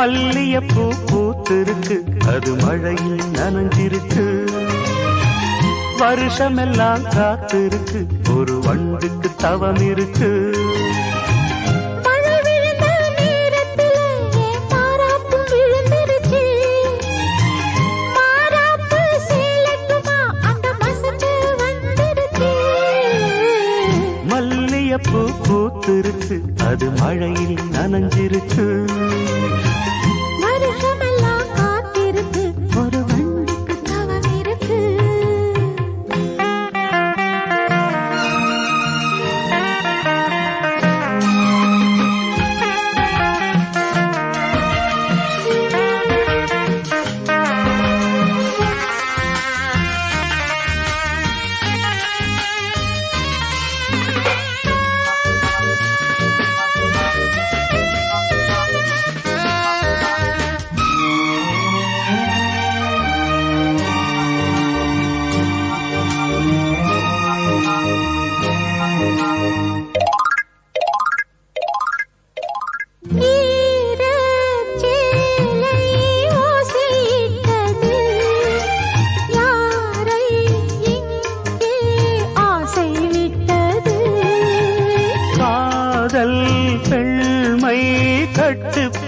மல்லியப்பூ பூத்திருக்கு. அது மழையில் நனைஞ்சிருக்கு. வருஷமெல்லாம் காத்திருக்கு. ஒரு வண்டுக்கு தவம் இருக்கு. மல்லியப்பூ பூத்திருக்கு. அது மழையில் நனைஞ்சிருக்கு.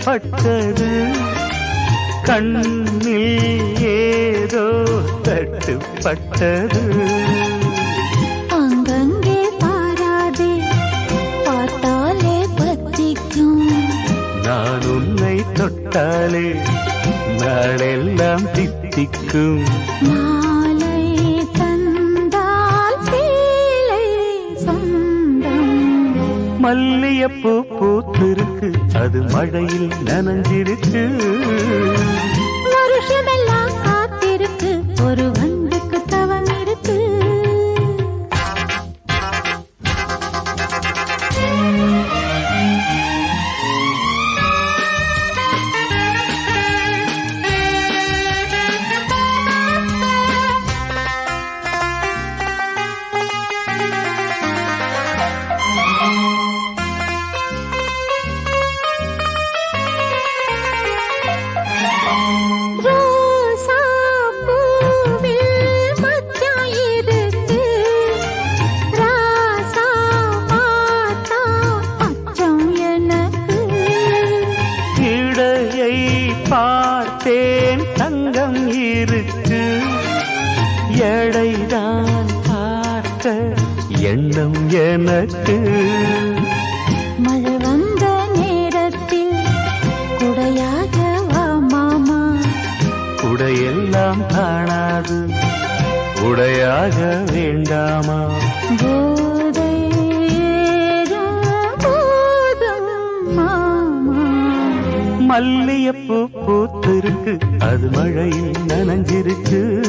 கட்டுப்பட்டது கண்ணில் ஏதோ தட்டுப்பட்டது. அங்கங்கே பாராதே, பார்த்தாலே பத்திக்கும். நான் உன்னை தொட்டாலே நாளெல்லாம் தித்திக்கும். மாலை மல்லியப்பூ பூத்திருக்கு. அது மழையில் நனைஞ்சிருக்கு. எடைதான் பார்க்க எண்ணம் எனக்கு. மழை வந்த நேரத்தில் குடையாக மாமா. உடையெல்லாம் காணாது. உடையாக வேண்டாமா? மல்லியப்பூ பூத்திருக்கு. அது மழையில் நனைஞ்சிருக்கு.